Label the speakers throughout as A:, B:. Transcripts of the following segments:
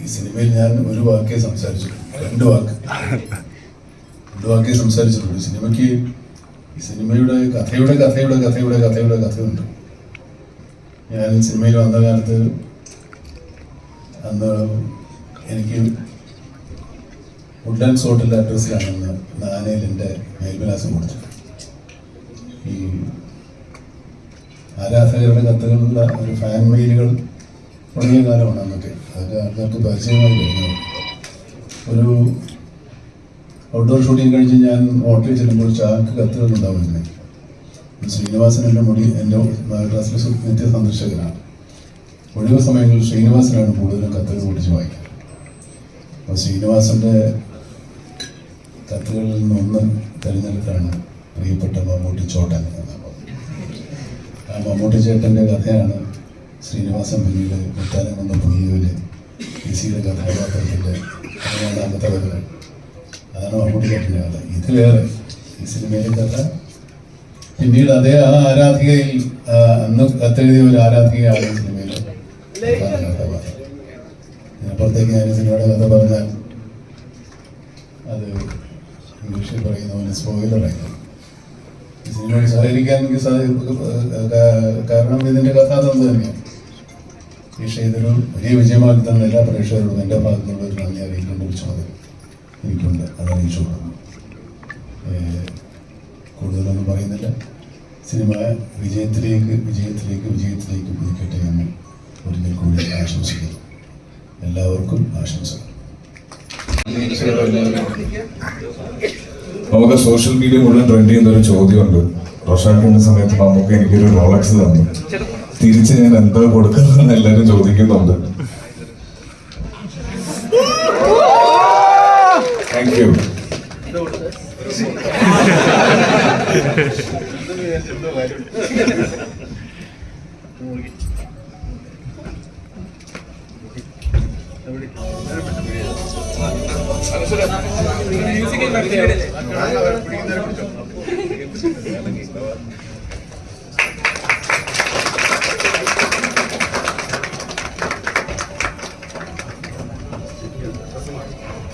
A: ഈ സിനിമയിൽ ഞാൻ ഒരു വാക്കേ സംസാരിച്ചിട്ടുള്ളൂ രണ്ട് വാക്ക്. രണ്ട് വാക്കേ സംസാരിച്ചിട്ടുള്ളൂ സിനിമയ്ക്ക് ഈ സിനിമയുടെ കഥയുടെ കഥയുടെ കഥയുടെ കഥയുടെ കഥയുണ്ട്. ഞാൻ സിനിമയിൽ വന്ന കാലത്ത് അന്ന് എനിക്ക് വുഡ് ആൻഡ് സോട്ടിന്റെ അഡ്രസ്സിലാണെന്ന് നാനയിൽ എന്റെ മേൽവിലാസം കൊടുത്തത്. ഈ ആരാധകരുടെ കത്തുകളുള്ള ഒരു ഫാൻ മെയിലുകൾ തുടങ്ങിയ കാലമാണ് അന്നൊക്കെ. അതൊക്കെ ആൾക്കാർക്ക് പരിചയമായി ഒരു ഔട്ട്ഡോർ ഷൂട്ടിംഗ് കഴിച്ച് ഞാൻ ഹോട്ടലിൽ ചെല്ലുമ്പോൾ ചാക്ക് കത്തുകൾ ഉണ്ടാവുന്നത് ശ്രീനിവാസൻ എന്റെ മുടി എന്റെ ക്ലാസ്സിലെ നിത്യ സന്ദർശകനാണ്. ഒഴിവ് സമയങ്ങളിൽ ശ്രീനിവാസനാണ് കൂടുതലും കത്തുകൾ പിടിച്ച് വായിക്കുന്നത് അപ്പോൾ ശ്രീനിവാസന്റെ കത്തുകളിൽ നിന്നൊന്ന് തിരഞ്ഞെടുത്താണ് പ്രിയപ്പെട്ട മമ്മൂട്ടി ചോട്ടൻ എന്ന ആ മമ്മൂട്ടി ചേട്ടന്റെ കഥയാണ് ശ്രീനിവാസൻ പിന്നീട് മുത്താനം എന്ന പുതിയയിൽ പി സിയുടെ കഥാപാത്രത്തിന്റെ രണ്ടാമത്തെ കഥകൾ അതാണ് മമ്മൂട്ടി ചേട്ടന്റെ കഥ. ഇതിലേറെ ഈ സിനിമയിലെ കഥ. പിന്നീട് അതേ ആ ആരാധികയിൽ അന്ന് കത്തെഴുതിയ ഒരു ആരാധികയാണ് സിനിമയിലെ കഥാപാത്രം. ഇതിനപ്പുറത്തേക്ക് ഞാൻ സിനിമയുടെ കഥ പറഞ്ഞാൽ അത് ഇംഗ്ലീഷിൽ പറയുന്ന പോലെ സ്പോയിലറായിരുന്നു ഈ സിനിമയിൽ സഹകരിക്കാൻ എനിക്ക് കാരണം കഥ കഥാതന്ത് തന്നെയാണ്. പക്ഷേ ഇതൊരു വലിയ വിജയമാക്കി തന്ന എല്ലാ പ്രേക്ഷകരോടും എന്റെ ഭാഗത്തുനിന്നുള്ള ഒരു നന്ദി അറിയിക്കേണ്ട ഒരു എനിക്കുണ്ട്. അതറിയിച്ചു ഏഹ് കൂടുതലൊന്നും പറയുന്നില്ല. സിനിമ വിജയത്തിലേക്ക് വിജയത്തിലേക്ക് വിജയത്തിലേക്ക് പുതുക്കട്ടെ എന്ന് ഒരിക്കൽ കൂടി ആശംസിക്കുന്നു. എല്ലാവർക്കും ആശംസകൾ.
B: നമുക്ക് സോഷ്യൽ മീഡിയ മുഴുവൻ ട്രെൻഡ് ചെയ്യുന്ന ഒരു ചോദ്യമുണ്ട്. റോഷാക്കിന്റെ സമയത്ത് നമുക്ക് എനിക്കൊരു റോളക്സ് തന്നു. തിരിച്ച് ഞാൻ എന്തോ കൊടുക്കുന്നതെന്ന് എല്ലാവരും ചോദിക്കുന്നുണ്ട്. താങ്ക് യു മ്യൂസിക്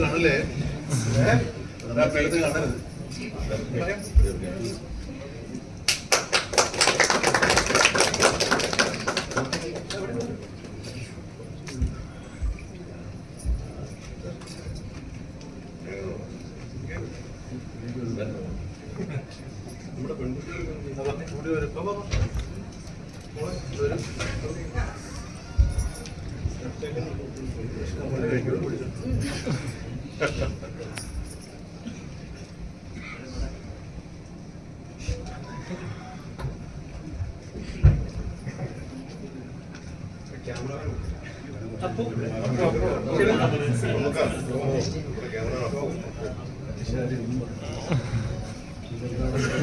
B: കാണല്ലേ കാണരുത് കൂടി വരും അപ്പോ ക്യാമറ